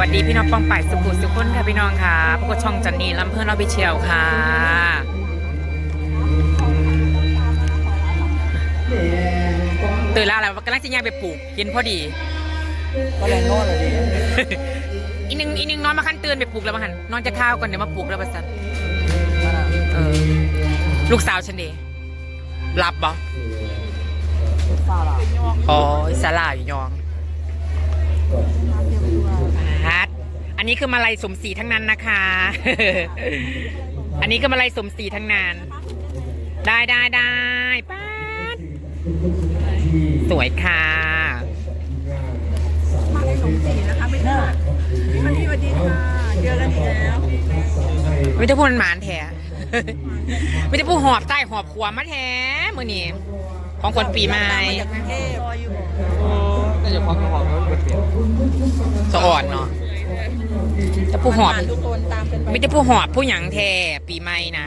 วัสดีพี่น้องปองป่ายสุขุสุขคนค่ะพี่น้องค่ะพวกบช่องจันนี่ลำเพื่อนเราไปเชียวค่ะตื่นแล้วแล้วกำลังจะย่างไปปลูกเย็นพอดีก็แรงโน่นเลยดิอีนึงอีนึงนอนมาคันเตือนไปปลูกแล้วมาหันนอนจะข้าวก่อนเดี๋ยวมาปลูกแล้วประสันนั่นน่ะเออลูกสาวฉันเดหลับบ่ฟ้าล่ะอ๋อสาลาอยู่ยองฮัด อันนี้คือมาลัยสมศรีทั้งนั้นนะคะ อันนี้คือมาลัยสมศรีทั้งนั้น ได้ได้ได้ป้าดสวยค่ะมาให้สมศรีนะคะไม่ได้วันนี้สวัสดีค่ะเจอกันอีกแล้วไม่ได้พูดมันหมานแท้ไม่ได้พูดหอบใต้หอบขวามาแท้มือนี้ของคนปีใหม่มาจากกรุงเทพรออยู่น่าจะพร้อมกับความรู้เปลี่ยนสะอ่อนเนาะ จะพูดหอบทุกคนตามกันไปไม่ได้พูดหอบพูดหยังแท้ปีใหม่นะ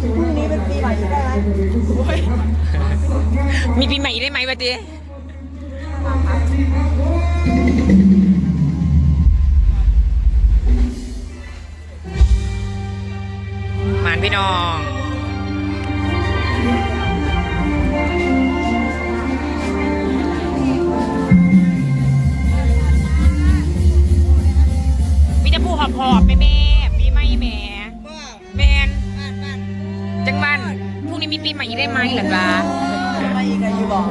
พรุ่งนี้เป็นปีใหม่ได้ไหมโอ้ยมีปีใหม่อีกได้ไหมวะเจ๊หมานพี่น้อง อีกได้ไหมหล่ะล่ะปีใหม่อีกอะไรอยู่บอก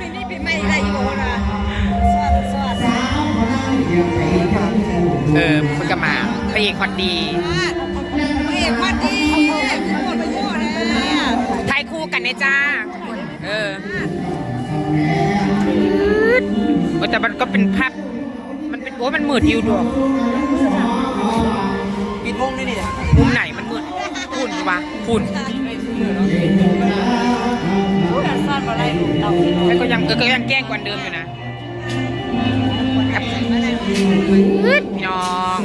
ปีนี้ปีใหม่อีกอะไรอยู่บอกนะสวัสดีสวัสดีเออมันก็มาพระเอกคนดีเอกพัดดีหมดประโยชน์นะถ่ายคู่กันนะจ้า เออโอ้แต่มันก็เป็นภาพมันเป็นโอ้ยมันมืดอยู่ดวงปิดวงนี่นี่มุมไหนมันมืดฝุ่นวะฝุ่น มันซ่อนอะไรเราแล้วก็ยังก็ยังแกล้งกว่าเดิมอยู่นะครับพี่น้อง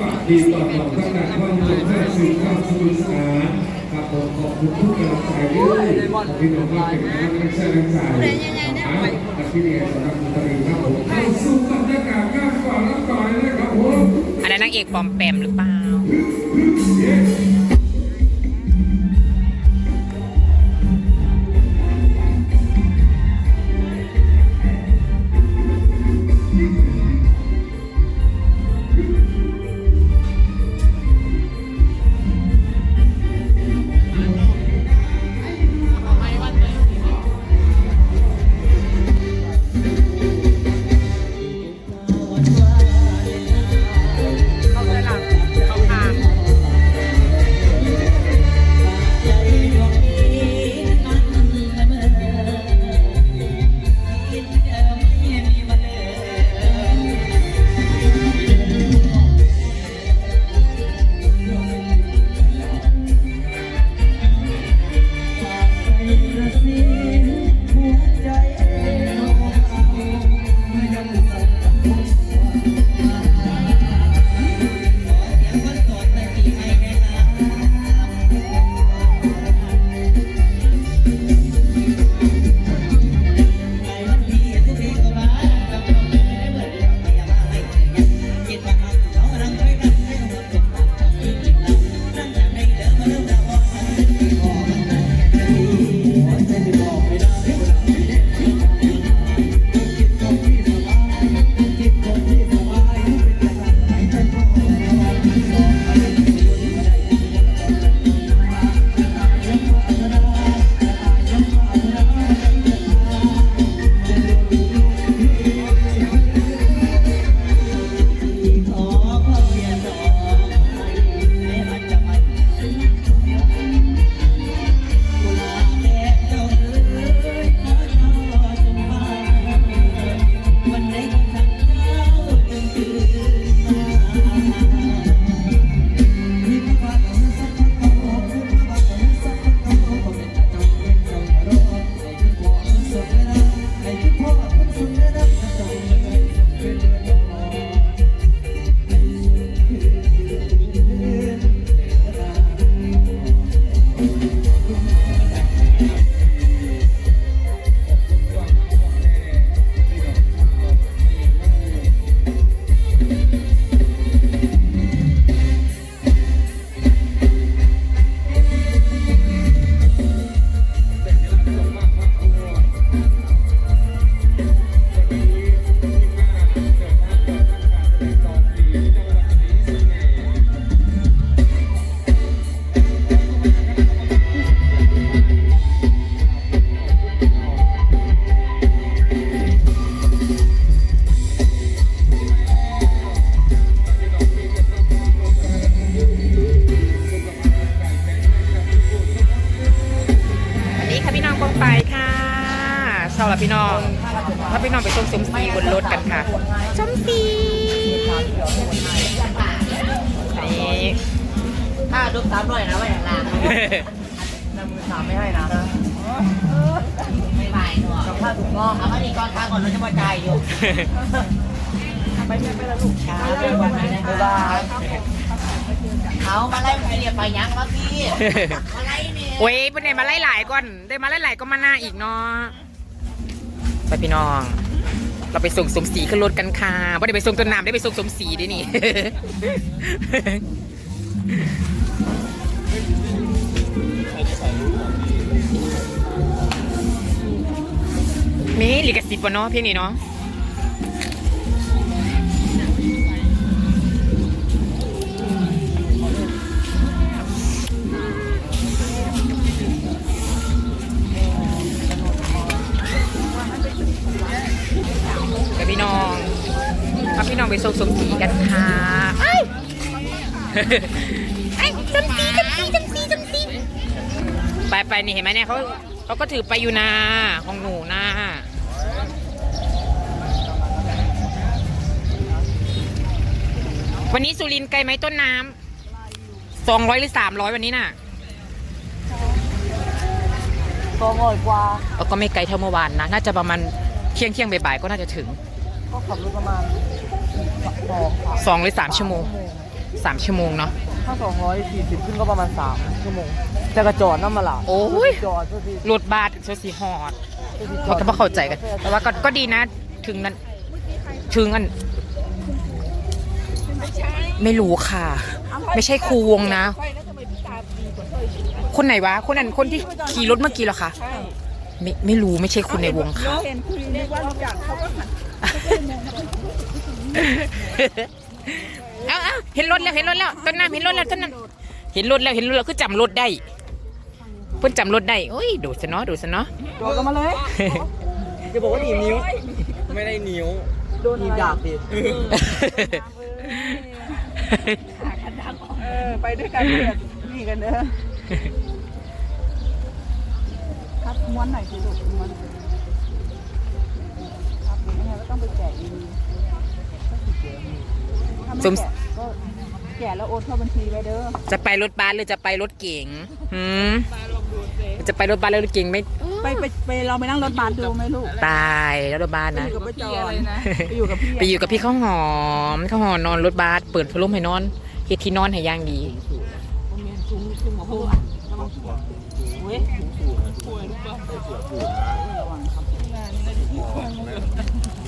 ฝากดีต่อต่อตั้งแต่วามสุขและสื่อความสนุกสนานครับผมขอบคุณทุกกำลังใจด้วยขอบพี่น้องที่เป็นกำลังใจแรงใจของนักที่เรียสำหรับดนตรีครับผมเข้าสู่บรรยากาศงานก่อนรับก่อนเลยนะครับผมอั นางเอกปลอมแปมหรือเปล่า ถ้าพี่น้องไปส่งสมศรีบนรถกันค่ะสมศรีนี่ถ้าดุ๊กสามร้อยนะว่าอย่างไรนำมือสามไม่ให้นะไม่ไหวหนูกับข้าวถุงงอกเอามาดีก่อนค้างก่อนเราจะมาจ่ายอยู่ไปไม่ไปละลูกช้าไปวันไหนบ๊ายบายเอามาไล่ไปเรียกไปยังมาพี่มาไล่เนี่ยโอ้ยเป็นไงมาไล่หลายก่อน ได้มาไล่หลายก็มาหน้าอีกเนาะ ไปพี่น้อง เราไปส่งสมศรีขึ้นรถกันค่ะไม่ได้ไปส่งต้นน้ำได้ไปส่งสมศรีด้วยนี่ มีลิขสิทธิ์ปะเนาะเพลงนี้เนาะ ส่งสมศรีกันค่ะไอ้ไอ้สมศรีสมศรีสมศรีสมศรีไปไปนี่เห็นไหมเนี่ยเขาเขาก็ถือไปอยู่นาของหนูนะวันนี้สุรินทร์ไกลไหมต้นน้ำสองร้อยหรือสามร้อยวันนี้น่ะก็งอยกว่าเออก็ไม่ไกลเท่าเมื่อวานนะ น่าจะประมาณเที่ยงเที่ยงบ่ายๆก็น่าจะถึง ก็ขับรถประมาณ สองสองหรือสามชั่วโมงสามชั่วโมงเนาะ ถ้าสองร้อยสี่สิบขึ้นก็ประมาณสามชั่วโมงจะกระจอดน้ำมาละโอ้ย จอดก็ดีรถบัสโซสีฮอดเขาก็ไม่เข้าใจกัน แต่ว่าก็ก็ดีนะ ถึงนั้น ถึงอัน ไม่รู้ค่ะ ไม่ใช่ครูวงนะ คนไหนวะ คนนั้นคนที่ขี่รถเมื่อกี้เหรอคะไม่ไม่รู้ไม่ใช่คนในวงค่ะ เห็นคุณนึกว่ารู้จักเขาก็หันเอาเอาเห็นรถแล้วเห็นรถแล้วต้นน้ำเห็นรถแล้วต้นน้ำเห็นรถแล้วเห็นรถแล้วคือจำรถได้เพิ่นจำรถได้โอ้ยดูซะเนาะดูซะเนาะโดนกันมาเลยจะบอกว่าหนีบนิ้ว ไม่ได้นิ้วโดนหนีบดาบดิเออไปด้วยกันเถิดนี่กันเด้อครับม้วนหน่อยสิลูกม้วนครับยังไงก็ต้องไปแจกอีกถ้าไม่ สมแจกก็แจกแล้วโอนเข้าบัญชีไว้เด้อจะไปรถบัสหรือจะไปรถเก๋งหืมจะไปรถบัสหรือรถเก๋งไม่ไปไปไปเราไปนั่งรถบัสดูไหมลูกตายแล้วรถบัสไปอนะยู่กับป้าจอนไปอยู่กับพี่ไปอยู่กับพี่ข้าวหอมข้าวหอมนอนรถบัสเปิดพัดลมให้นอนเฮ็ดที่นอนให้ย่างดี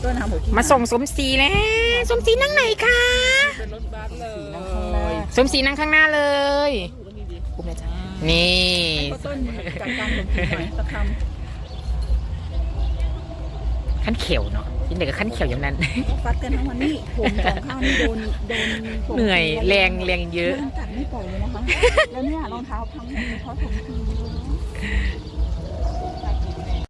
ต้นหางหมูที่มาส่งสมศรีแล้วสมศรีนั่งไหนคะสมศรีนั่งข้างหน้าเลยสมเลยนี่ต้นจัดการหมูที่หน่อยสักค ขั้นเขียวเนาะที่ไหนก็ขั้นเขียวอย่างนั้นำฟัดกันทั้งวันนี้ผมสองข้างนี่โดนโดนผมเหนื่อยแรงแรงเยอะมันกัดไม่ปล่อยเลยนะคะ แล้วเนี่ยรองเท้าพังเพราะผมที